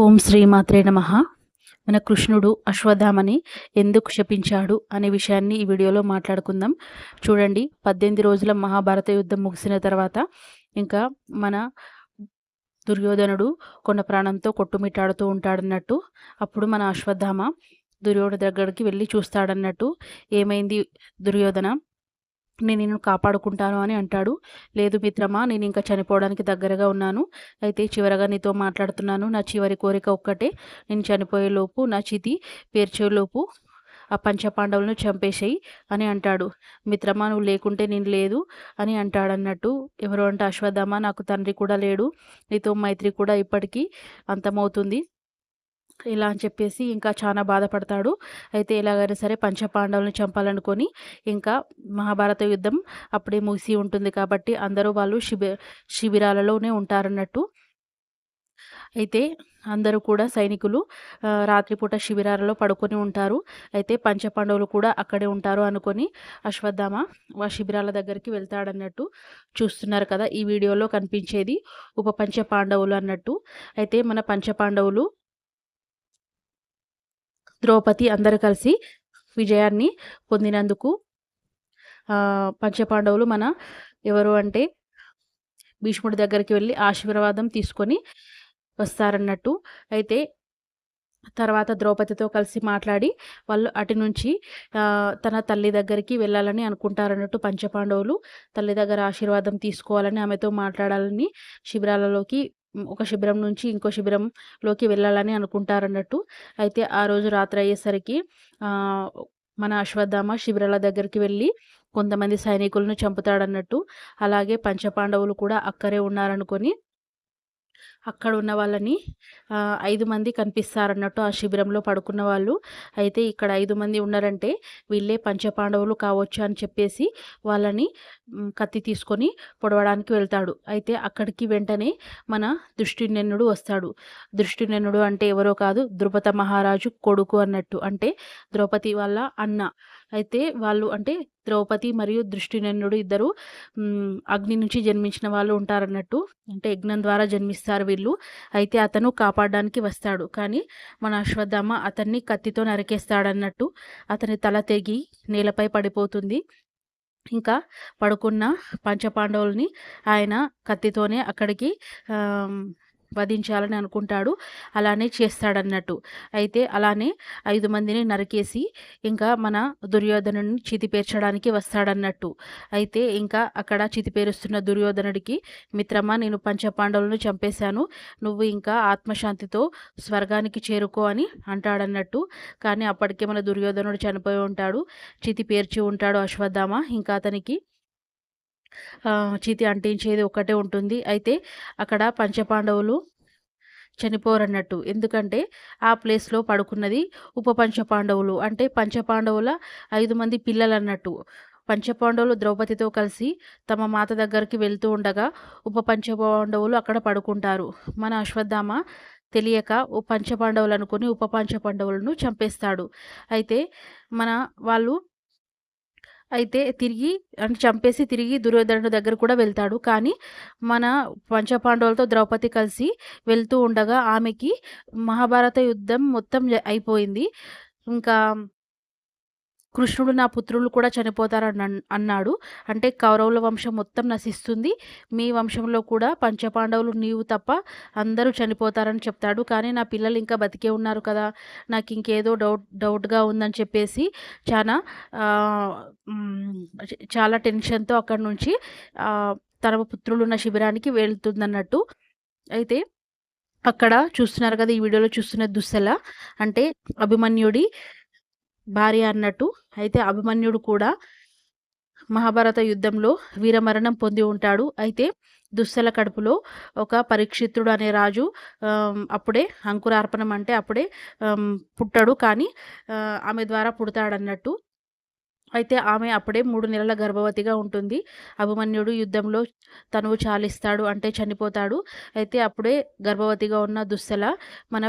ఓం శ్రీమాత్రే నమ. మన కృష్ణుడు అశ్వధామని ఎందుకు శపించాడు అనే విషయాన్ని ఈ వీడియోలో మాట్లాడుకుందాం. చూడండి పద్దెనిమిది రోజుల మహాభారత యుద్ధం ముగిసిన తర్వాత ఇంకా మన దుర్యోధనుడు కొండ ప్రాణంతో కొట్టుమిట్టాడుతూ ఉంటాడన్నట్టు అప్పుడు మన అశ్వత్థామ దుర్యోధన దగ్గరికి వెళ్ళి చూస్తాడన్నట్టు. ఏమైంది దుర్యోధన? నేను నిన్ను కాపాడుకుంటాను అని అంటాడు. లేదు మిత్రమా నేను ఇంకా చనిపోవడానికి దగ్గరగా ఉన్నాను. అయితే చివరగా నీతో మాట్లాడుతున్నాను. నా చివరి కోరిక ఒక్కటే. నేను చనిపోయేలోపు నా చితి పేర్చేలోపు ఆ పంచపాండవులను చంపేసేయి అని అంటాడు. మిత్రమా నువ్వు లేకుంటే నేను లేదు అని అంటాడన్నట్టు ఎవరు అంటే అశ్వత్థామ నాకు తండ్రి కూడా లేడు. నీతో మైత్రి కూడా ఇప్పటికీ అంతమవుతుంది. ఇలా అని చెప్పేసి ఇంకా చాలా బాధపడతాడు. అయితే ఎలాగైనా సరే పంచపాండవులను చంపాలనుకొని ఇంకా మహాభారత యుద్ధం అప్పుడే ముగిసి ఉంటుంది కాబట్టి అందరూ వాళ్ళు శిబి శిబిరాలలోనే ఉంటారన్నట్టు. అయితే అందరూ కూడా సైనికులు రాత్రిపూట శిబిరాలలో పడుకొని ఉంటారు. అయితే పంచపాండవులు కూడా అక్కడే ఉంటారు అనుకొని అశ్వత్థామ ఆ శిబిరాల దగ్గరికి వెళ్తాడన్నట్టు చూస్తున్నారు కదా ఈ వీడియోలో కనిపించేది ఉప పంచపాండవులు అన్నట్టు. అయితే మన పంచపాండవులు ద్రౌపది అందరూ కలిసి విజయాన్ని పొందినందుకు పంచపాండవులు మన ఎవరు అంటే భీష్ముడి దగ్గరికి వెళ్ళి ఆశీర్వాదం తీసుకొని వస్తారన్నట్టు. అయితే తర్వాత ద్రౌపదితో కలిసి మాట్లాడి వాళ్ళు అటు నుంచి తన తల్లి దగ్గరికి వెళ్ళాలని అనుకుంటారన్నట్టు పంచపాండవులు తల్లి దగ్గర ఆశీర్వాదం తీసుకోవాలని ఆమెతో మాట్లాడాలని శిబిరాలలోకి ఒక శిబిరం నుంచి ఇంకో శిబిరంలోకి వెళ్ళాలని అనుకుంటారన్నట్టు. అయితే ఆ రోజు రాత్రి అయ్యేసరికి మన అశ్వత్థామ శిబిరాల దగ్గరికి వెళ్ళి కొంతమంది సైనికులను చంపుతాడన్నట్టు. అలాగే పంచపాండవులు కూడా అక్కడే ఉన్నారనుకొని అక్కడ ఉన్న వాళ్ళని ఐదు మంది కనిపిస్తారన్నట్టు ఆ శిబిరంలో పడుకున్న వాళ్ళు. అయితే ఇక్కడ ఐదు మంది ఉన్నారంటే వీళ్ళే పంచపాండవులు కావచ్చు అని చెప్పేసి వాళ్ళని కత్తి తీసుకొని పొడవడానికి వెళ్తాడు. అయితే అక్కడికి వెంటనే మన దృష్టినెన్నుడు వస్తాడు. దృష్టినెన్నుడు అంటే ఎవరో కాదు ద్రుపద మహారాజు కొడుకు అన్నట్టు. అంటే ద్రౌపది వాళ్ళ అన్న. అయితే వాళ్ళు అంటే ద్రౌపది మరియు దృష్టినెన్నుడు ఇద్దరు అగ్ని నుంచి జన్మించిన వాళ్ళు ఉంటారన్నట్టు అంటే యజ్ఞం ద్వారా జన్మిస్తారు వీళ్ళు. అయితే అతను కాపాడడానికి వస్తాడు కానీ మన అశ్వత్థామ అతన్ని కత్తితో నరికేస్తాడన్నట్టు అతని తల తెగి నేలపై పడిపోతుంది. ఇంకా పడుకున్న పంచపాండవుల్ని ఆయన కత్తితోనే అక్కడికి వధించాలని అనుకుంటాడు. అలానే చేస్తాడన్నట్టు. అయితే అలానే ఐదు మందిని నరికేసి ఇంకా మన దుర్యోధనుని చితిపేర్చడానికి వస్తాడన్నట్టు. అయితే ఇంకా అక్కడ చితిపేరుస్తున్న దుర్యోధనుడికి మిత్రమా నేను పంచపాండవులను చంపేశాను. నువ్వు ఇంకా ఆత్మశాంతితో స్వర్గానికి చేరుకో అని అంటాడన్నట్టు. కానీ అప్పటికే మన దుర్యోధనుడు చనిపోయి ఉంటాడు. చితి పేర్చి ఉంటాడు అశ్వత్థామ. ఇంకా అతనికి చీతి అంటించేది ఒకటే ఉంటుంది. అయితే అక్కడ పంచపాండవులు చనిపోరన్నట్టు. ఎందుకంటే ఆ ప్లేస్లో పడుకున్నది ఉప పంచపాండవులు. అంటే పంచపాండవుల ఐదు మంది పిల్లలు అన్నట్టు పంచపాండవులు ద్రౌపదితో కలిసి తమ మాత దగ్గరికి వెళ్తూ ఉండగా ఉప పంచపాండవులు అక్కడ పడుకుంటారు. మన అశ్వత్థామ తెలియక ఓ పంచపాండవులు అనుకుని ఉప పంచపాండవులను చంపేస్తాడు. అయితే మన వాళ్ళు అయితే తిరిగి అంటే చంపేసి తిరిగి దుర్యోధనుడి దగ్గర కూడా వెళ్తాడు. కానీ మన పంచపాండవులతో ద్రౌపది కలిసి వెళ్తూ ఉండగా ఆమెకి మహాభారత యుద్ధం మొత్తం అయిపోయింది. ఇంకా కృష్ణుడు నా పుత్రులు కూడా చనిపోతారు అన్- అన్నాడు. అంటే కౌరవుల వంశం మొత్తం నశిస్తుంది. మీ వంశంలో కూడా పంచపాండవులు నీవు తప్ప అందరూ చనిపోతారని చెప్తాడు. కానీ నా పిల్లలు ఇంకా బతికే ఉన్నారు కదా. నాకు ఇంకేదో డౌట్ డౌట్గా ఉందని చెప్పేసి చాలా చాలా టెన్షన్తో అక్కడి నుంచి తన పుత్రులు ఉన్న శిబిరానికి వెళ్తుందన్నట్టు. అయితే అక్కడ చూస్తున్నారు కదా ఈ వీడియోలో చూస్తున్న దుస్సల. అంటే అభిమన్యుడి భార్య అన్నట్టు. అయితే అభిమన్యుడు కూడా మహాభారత యుద్ధంలో వీరమరణం పొంది ఉంటాడు. అయితే దుస్సల కడుపులో ఒక పరీక్షిత్రుడు అనే రాజు అప్పుడే అంకురార్పణం అంటే అప్పుడే పుట్టాడు కానీ ఆమె ద్వారా పుడతాడన్నట్టు. అయితే ఆమె అప్పుడే మూడు నెలల గర్భవతిగా ఉంటుంది. అభిమన్యుడు యుద్ధంలో తనువు చాలిస్తాడు అంటే చనిపోతాడు. అయితే అప్పుడే గర్భవతిగా ఉన్న దుస్సల మన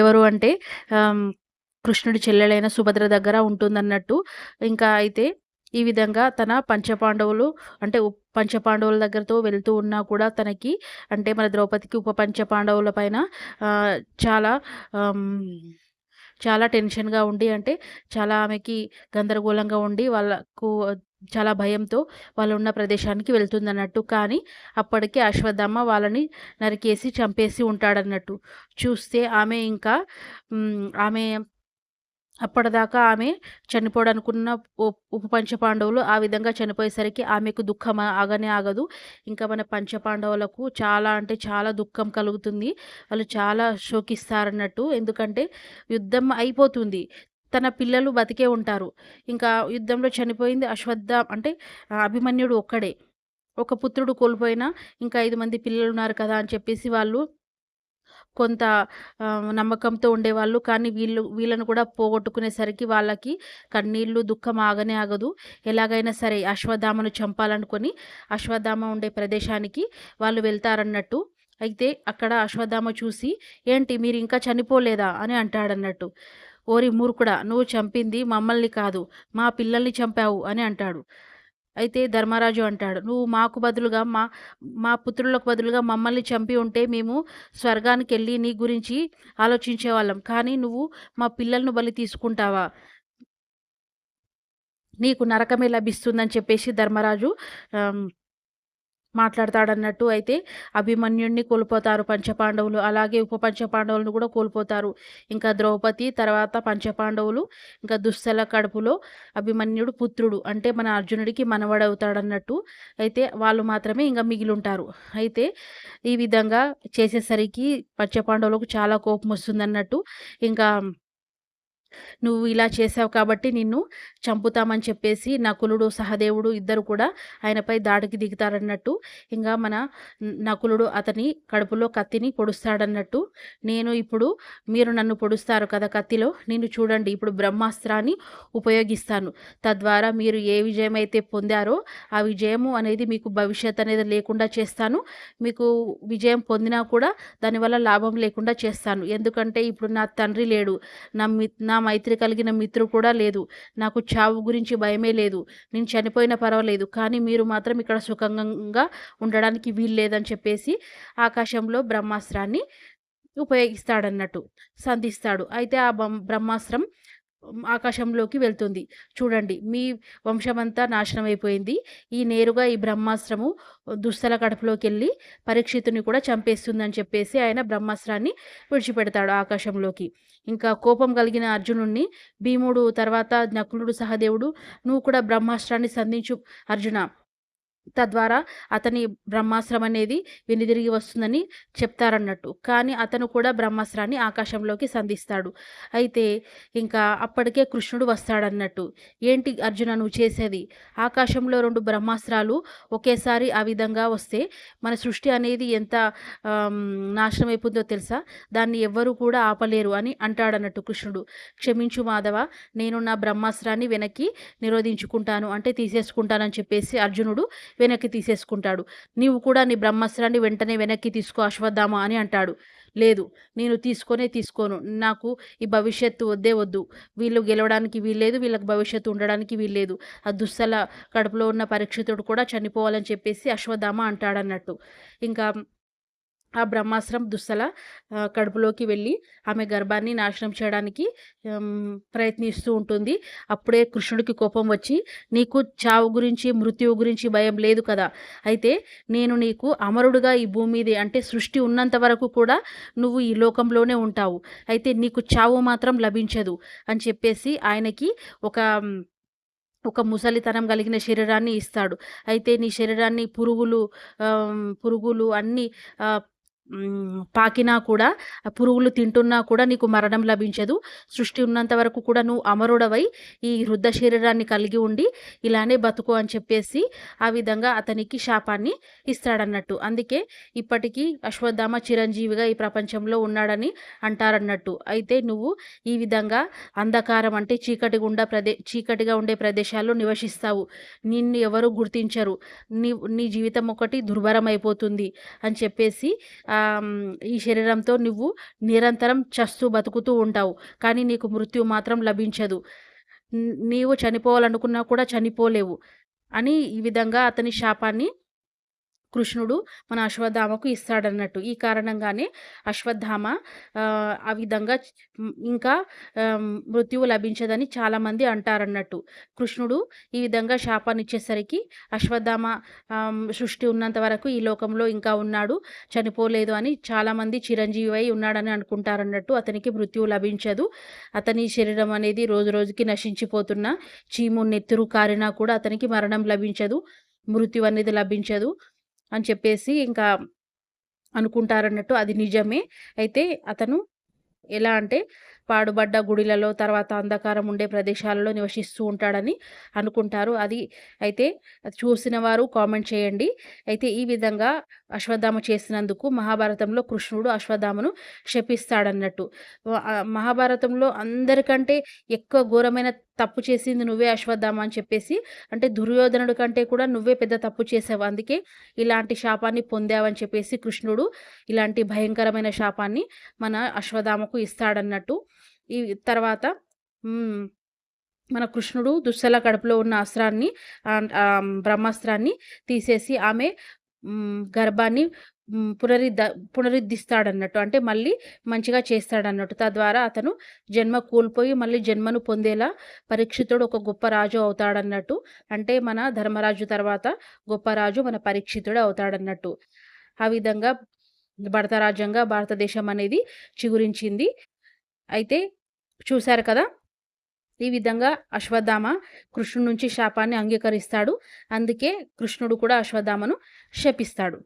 ఎవరు అంటే కృష్ణుడి చెల్లెలైన సుభద్ర దగ్గర ఉంటుందన్నట్టు. ఇంకా అయితే ఈ విధంగా తన పంచపాండవులు అంటే పంచపాండవుల దగ్గరతో వెళ్తూ ఉన్నా కూడా తనకి అంటే మన ద్రౌపదికి ఉప పంచపాండవుల పైన చాలా చాలా టెన్షన్గా ఉండి అంటే చాలా ఆమెకి గందరగోళంగా ఉండి వాళ్ళకు చాలా భయంతో వాళ్ళు ఉన్న ప్రదేశానికి వెళ్తుందన్నట్టు. కానీ అప్పటికే అశ్వత్థామ వాళ్ళని నరికేసి చంపేసి ఉంటాడన్నట్టు. చూస్తే ఆమె ఇంకా ఆమె అప్పటిదాకా ఆమె చనిపోవడానుకున్న ఉప పంచపాండవులు ఆ విధంగా చనిపోయేసరికి ఆమెకు దుఃఖం ఆగనే ఆగదు. ఇంకా మన పంచపాండవులకు చాలా అంటే చాలా దుఃఖం కలుగుతుంది. వాళ్ళు చాలా శోకిస్తారన్నట్టు. ఎందుకంటే యుద్ధం అయిపోతుంది. తన పిల్లలు బతికే ఉంటారు. ఇంకా యుద్ధంలో చనిపోయింది అశ్వత్థ అంటే అభిమన్యుడు ఒక్కడే. ఒక పుత్రుడు కోల్పోయినా ఇంకా ఐదు మంది పిల్లలు ఉన్నారు కదా అని చెప్పేసి వాళ్ళు కొంత నమ్మకంతో ఉండేవాళ్ళు. కానీ వీళ్ళు వీళ్ళను కూడా పోగొట్టుకునేసరికి వాళ్ళకి కన్నీళ్ళు దుఃఖం ఆగనే ఆగదు. ఎలాగైనా సరే అశ్వధామను చంపాలనుకొని అశ్వధామ ఉండే ప్రదేశానికి వాళ్ళు వెళ్తారన్నట్టు. అయితే అక్కడ అశ్వధామ చూసి ఏంటి మీరు ఇంకా చనిపోలేదా? అని అంటాడన్నట్టు. ఓరి మూర్ఖుడా నువ్వు చంపింది మమ్మల్ని కాదు మా పిల్లల్ని చంపావు అని అంటాడు. అయితే ధర్మరాజు అంటాడు నువ్వు మాకు బదులుగా మా మా పుత్రులకు బదులుగా మమ్మల్ని చంపి ఉంటే మేము స్వర్గానికి వెళ్ళి నీ గురించి ఆలోచించేవాళ్ళం. కానీ నువ్వు మా పిల్లలను బలి తీసుకుంటావా? నీకు నరకమే లభిస్తుందని చెప్పేసి ధర్మరాజు మాట్లాడతాడన్నట్టు అయితే అభిమన్యుడిని కోల్పోతారు పంచపాండవులు. అలాగే ఉప పంచపాండవులను కూడా కోల్పోతారు. ఇంకా ద్రౌపది తర్వాత పంచపాండవులు ఇంకా దుస్సల కడుపులో అభిమన్యుడు పుత్రుడు. అంటే మన అర్జునుడికి మనవడవుతాడన్నట్టు అయితే వాళ్ళు మాత్రమే ఇంకా మిగిలి ఉంటారు అయితే ఈ విధంగా చేసేసరికి పంచపాండవులకు చాలా కోపం వస్తుందన్నట్టు ఇంకా నువ్వు ఇలా చేసావు కాబట్టి నిన్ను చంపుతామని చెప్పేసి నకులుడు సహదేవుడు ఇద్దరు కూడా ఆయనపై దాడికి దిగుతారన్నట్టు ఇంకా మన నకులుడు అతని కడుపులో కత్తిని పొడుస్తాడన్నట్టు. నేను ఇప్పుడు మీరు నన్ను పొడుస్తారు కదా కత్తిలో నేను చూడండి ఇప్పుడు బ్రహ్మాస్త్రాన్ని ఉపయోగిస్తాను. తద్వారా మీరు ఏ విజయం అయితే పొందారో ఆ విజయము అనేది మీకు భవిష్యత్ అనేది లేకుండా చేస్తాను. మీకు విజయం పొందినా కూడా దానివల్ల లాభం లేకుండా చేస్తాను. ఎందుకంటే ఇప్పుడు నా తండ్రి లేడు. నా నా మైత్రి కలిగిన మిత్రుడు కూడా లేదు. నాకు చావు గురించి భయమే లేదు. నేను చనిపోయినా పర్వాలేదు. కానీ మీరు మాత్రం ఇక్కడ సుఖంగా ఉండడానికి వీలు లేదని చెప్పేసి ఆకాశంలో బ్రహ్మాస్త్రాన్ని ఉపయోగిస్తాడన్నట్టు సంధిస్తాడు. అయితే ఆ బ్రహ్మాస్త్రం ఆకాశంలోకి వెళ్తుంది. చూడండి మీ వంశమంతా నాశనం అయిపోయింది ఈ నేరుగా ఈ బ్రహ్మాస్త్రము దుస్తల కడుపులోకి వెళ్ళి పరీక్షితుని కూడా చంపేస్తుందని చెప్పేసి ఆయన బ్రహ్మాస్త్రాన్ని విడిచిపెడతాడు ఆకాశంలోకి. ఇంకా కోపం కలిగిన అర్జునుడిని భీముడు తర్వాత నకులుడు సహదేవుడు నువ్వు కూడా బ్రహ్మాస్త్రాన్ని సంధించు అర్జున. తద్వారా అతని బ్రహ్మాస్త్రం అనేది వెనుదిరిగి వస్తుందని చెప్తారన్నట్టు. కానీ అతను కూడా బ్రహ్మాస్త్రాన్ని ఆకాశంలోకి సంధిస్తాడు. అయితే ఇంకా అప్పటికే కృష్ణుడు వస్తాడన్నట్టు. ఏంటి అర్జున నువ్వు చేసేది? ఆకాశంలో రెండు బ్రహ్మాస్త్రాలు ఒకేసారి ఆ విధంగా వస్తే మన సృష్టి అనేది ఎంత నాశనం అయిపోతుందో తెలుసా? దాన్ని ఎవ్వరూ కూడా ఆపలేరు అని అంటాడన్నట్టు కృష్ణుడు. క్షమించు మాధవ నేను నా బ్రహ్మాస్త్రాన్ని వెనక్కి నిరోధించుకుంటాను అంటే తీసేసుకుంటానని చెప్పేసి అర్జునుడు వెనక్కి తీసేసుకుంటాడు. నీవు కూడా నీ బ్రహ్మాస్త్రాన్ని వెంటనే వెనక్కి తీసుకో అశ్వత్థామ అని అంటాడు. లేదు నేను తీసుకొనే తీసుకోను. నాకు ఈ భవిష్యత్తు వద్దే వద్దు. వీళ్ళు గెలవడానికి వీల్లేదు వీళ్ళకి భవిష్యత్తు ఉండడానికి వీల్లేదు. ఆ దుస్సల కడుపులో ఉన్న పరీక్షితుడు కూడా చనిపోవాలని చెప్పేసి అశ్వత్థామ అంటాడన్నట్టు. ఇంకా ఆ బ్రహ్మాస్త్రం దుస్సల కడుపులోకి వెళ్ళి ఆమె గర్భాన్ని నాశనం చేయడానికి ప్రయత్నిస్తూ ఉంటుంది. అప్పుడే కృష్ణుడికి కోపం వచ్చి నీకు చావు గురించి మృత్యువు గురించి భయం లేదు కదా. అయితే నేను నీకు అమరుడుగా ఈ భూమి మీద అంటే సృష్టి ఉన్నంత వరకు కూడా నువ్వు ఈ లోకంలోనే ఉంటావు. అయితే నీకు చావు మాత్రం లభించదు అని చెప్పేసి ఆయనకి ఒక ఒక ముసలితనం కలిగిన శరీరాన్ని ఇస్తాడు. అయితే నీ శరీరాన్ని పురుగులు పురుగులు అన్నీ పాకినా కూడా పురుగులు తింటున్నా కూడా నీకు మరణం లభించదు. సృష్టి ఉన్నంత వరకు కూడా నువ్వు అమరుడవై ఈ వృద్ధ శరీరాన్ని కలిగి ఉండి ఇలానే బతుకు అని చెప్పేసి ఆ విధంగా అతనికి శాపాన్ని ఇస్తాడన్నట్టు. అందుకే ఇప్పటికీ అశ్వత్థామ చిరంజీవిగా ఈ ప్రపంచంలో ఉన్నాడని అంటారన్నట్టు. అయితే నువ్వు ఈ విధంగా అంధకారం అంటే చీకటి గుండా ప్రదే చీకటిగా ఉండే ప్రదేశాల్లో నివసిస్తావు. నిన్ను ఎవరు గుర్తించరు. నీ నీ జీవితం ఒకటి దుర్భరం అయిపోతుంది అని చెప్పేసి ఈ శరీరంతో నువ్వు నిరంతరం చస్తూ బతుకుతూ ఉంటావు. కానీ నీకు మృత్యు మాత్రం లభించదు. నీవు చనిపోవాలనుకున్నా కూడా చనిపోలేవు. అని ఈ విధంగా అతని శాపాన్ని కృష్ణుడు మన అశ్వత్థామకు ఇస్తాడన్నట్టు. ఈ కారణంగానే అశ్వత్థామ ఆ విధంగా ఇంకా మృత్యువు లభించదని చాలామంది అంటారన్నట్టు. కృష్ణుడు ఈ విధంగా శాపాన్నిచ్చేసరికి అశ్వత్థామ సృష్టి ఉన్నంత వరకు ఈ లోకంలో ఇంకా ఉన్నాడు, చనిపోలేదు అని చాలామంది చిరంజీవి అయి ఉన్నాడని అనుకుంటారన్నట్టు. అతనికి మృత్యువు లభించదు. అతని శరీరం అనేది రోజు రోజుకి నశించిపోతున్న చీము, నెత్తురు కారినా కూడా అతనికి మరణం లభించదు. మృత్యు అనేది లభించదు అని చెప్పేసి ఇంకా అనుకుంటారన్నట్టు. అది నిజమే. అయితే అతను ఎలా అంటే పాడుబడ్డ గుడిలలో, తర్వాత అంధకారం ఉండే ప్రదేశాలలో నివసిస్తూ ఉంటాడని అనుకుంటారు. అది అయితే చూసిన వారు కామెంట్ చేయండి. అయితే ఈ విధంగా అశ్వత్థామ చేసినందుకు మహాభారతంలో కృష్ణుడు అశ్వత్థామను శపిస్తాడన్నట్టు. మహాభారతంలో అందరికంటే ఎక్కువ ఘోరమైన తప్పు చేసింది నువ్వే అశ్వత్థామ అని చెప్పేసి అంటే దుర్యోధనుడి కంటే కూడా నువ్వే పెద్ద తప్పు చేసావు. అందుకే ఇలాంటి శాపాన్ని పొందావని చెప్పేసి కృష్ణుడు ఇలాంటి భయంకరమైన శాపాన్ని మన అశ్వత్థామకు ఇస్తాడన్నట్టు. ఈ తర్వాత మన కృష్ణుడు దుశ్శల కడుపులో ఉన్న అస్త్రాన్ని బ్రహ్మాస్త్రాన్ని తీసేసి ఆమె గర్భాన్ని పునరుద్ధ పునరుద్ధిస్తాడన్నట్టు అంటే మళ్ళీ మంచిగా చేస్తాడన్నట్టు. తద్వారా అతను జన్మ కోల్పోయి మళ్ళీ జన్మను పొందేలా పరీక్షితుడు ఒక గొప్ప రాజు అవుతాడన్నట్టు. అంటే మన ధర్మరాజు తర్వాత గొప్ప రాజు మన పరీక్షితుడు అవుతాడన్నట్టు. ఆ విధంగా భరత రాజ్యంగా భారతదేశం అనేది చిగురించింది. అయితే చూశారు కదా! ఈ విధంగా అశ్వత్థామ కృష్ణుడి నుంచి శాపాన్ని అంగీకరిస్తాడు. అందుకే కృష్ణుడు కూడా అశ్వత్థామను శపిస్తాడు.